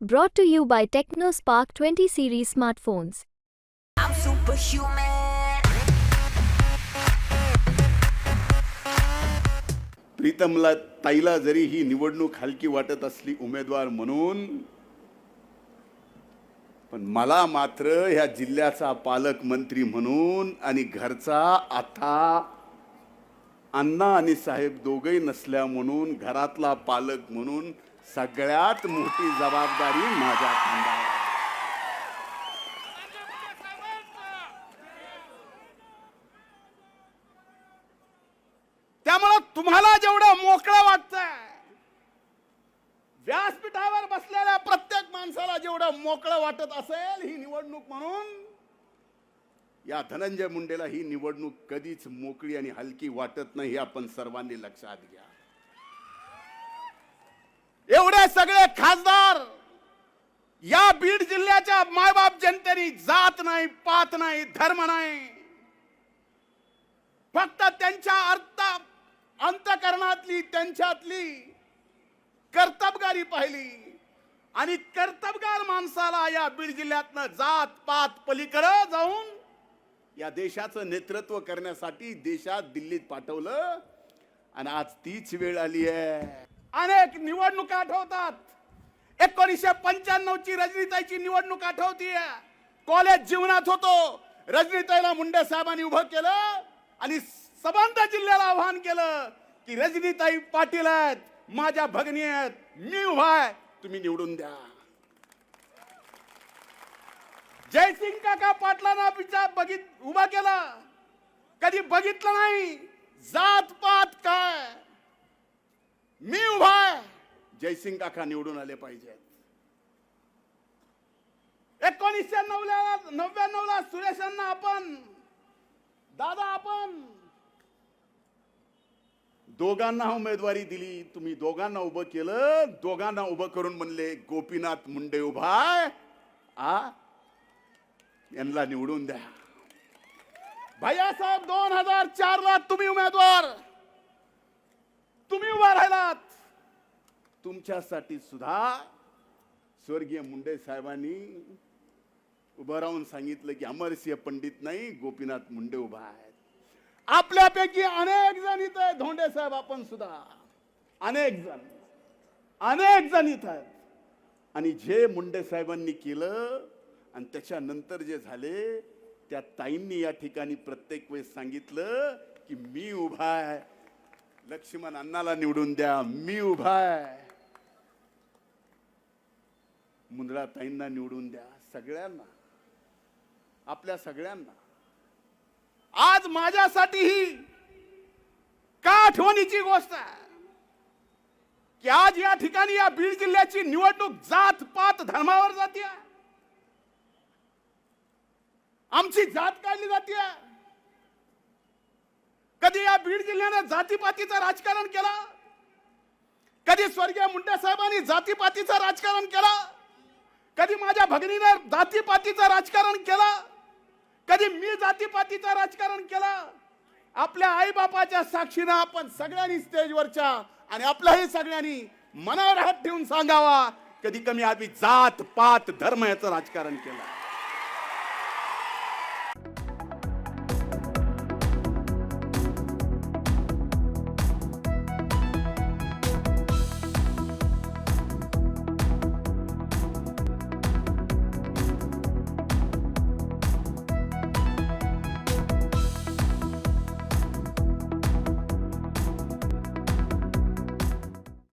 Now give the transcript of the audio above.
Brought to you by TechnoSpark 20 series smartphones. I'm superhuman. प्रीतमला ताईला जरी ही निवडणूक हलकी वाटत असली उमेदवार म्हणून पण मला मात्र ह्या जिल्ह्याचा पालकमंत्री म्हणून आणि घरचा आता अण्णा आणि साहेब दोघही नसल्या म्हणून घरातला पालक म्हणून सगळ्यात मोठी जबाबदारी माझ्या खांद्यावर. त्यामुळं तुम्हाला जेवढं मोकळं वाटतंय व्यासपीठावर बसलेल्या प्रत्येक माणसाला जेवढं मोकळं वाटत असेल ही निवडणूक म्हणून या धनंजय मुंडेला ही निवडणूक कधीच मोकळी आणि हलकी वाटत नाही आपण सर्वांनी लक्षात घ्या. एवढे सगळे खासदार या बीड जिल्ह्याच्या मायबाप जनतेने जात नाही पात नाही धर्म नाही. फक्त त्यांच्या अर्थ अंतकरणातली त्यांच्यातली कर्तबगारी पाहिली. आणि कर्तबगार माणसाला या बीड जिल्ह्यातनं जात पात पलीकडं जाऊन या देशाचं नेतृत्व करण्यासाठी देशात दिल्लीत पाठवलं. आणि आज तीच वेळ आली आहे. अनेक निवडणुका आठवतात. एकोणीसशे पंच्याण्णव ची रजनीताईची निवडणूक आठवतीये. कॉलेज जीवनात होतो. रजनीताईला मुंडे साहेबांनी उभं केलं आणि सबंध जिल्ह्याला आव्हान केलं की रजनीताई पाटील आहेत माझ्या भगिनी आहेत मी उभा आहे तुम्ही निवडून द्या. जयसिंग काका पाटलांना विचार बघित उभा केला. कधी बघितलं नाही. जात पात काय? मी उभा आहे. जयसिंग काका निवडून आले पाहिजेत एकोणीसशे नवल्या नव्याण्णव ला सुरेशांना आपण दादा आपण. दोघांना उमेदवारी दिली तुम्ही दोघांना उभं केलं दोघांना उभं करून म्हणले गोपीनाथ मुंडे उभा आहे. आ? यांना निवडून द्या. भैयासाहेब दोन हजार चार ला तुम्ही उमेदवार. तुम्ही उभा राहिलात. तुमच्यासाठी सुद्धा स्वर्गीय मुंडे साहेबांनी उभं राहून सांगितलं की अमरसिंह पंडित नाही गोपीनाथ मुंडे उभा आहेत. आपल्यापैकी अनेक जण इथं आहे धोंडे साहेब आपण सुद्धा. अनेक जण. अनेक जण इथं आहेत. आणि जे मुंडे साहेबांनी केलं आणि त्याच्यानंतर जे झाले त्या ताईंनी या ठिकाणी प्रत्येक वेळेस सांगितलं की मी उभा आहे. लक्ष्मण अण्णाला निवडून द्या. मी उभा आहे. मुंदळा ताईंना निवडून द्या. सगळ्यांना. आपल्या सगळ्यांना. आज माझ्यासाठी ही का आठवणीची गोष्ट आहे? की आज या ठिकाणी या बीड जिल्ह्याची निवडणूक जात पात धर्मावर जाते आमची जात काढली जाते कधी या बीड जिल्ह्याने जातीपातीचं राजकारण केलं? कधी स्वर्गीय मुंडे साहेबांनी जातीपातीचं राजकारण केलं? कधी माझ्या भगिनीनं जातीपातीचं राजकारण केलं? कधी मी जातीपातीचं राजकारण केलं? आपल्या आईबापाच्या साक्षीनं आपण सगळ्यांनी स्टेजवरच्या आणि आपल्याही सगळ्यांनी मनावर हात ठेवून सांगावा कधी कमी आम्ही जात पात धर्म याचं राजकारण केलं.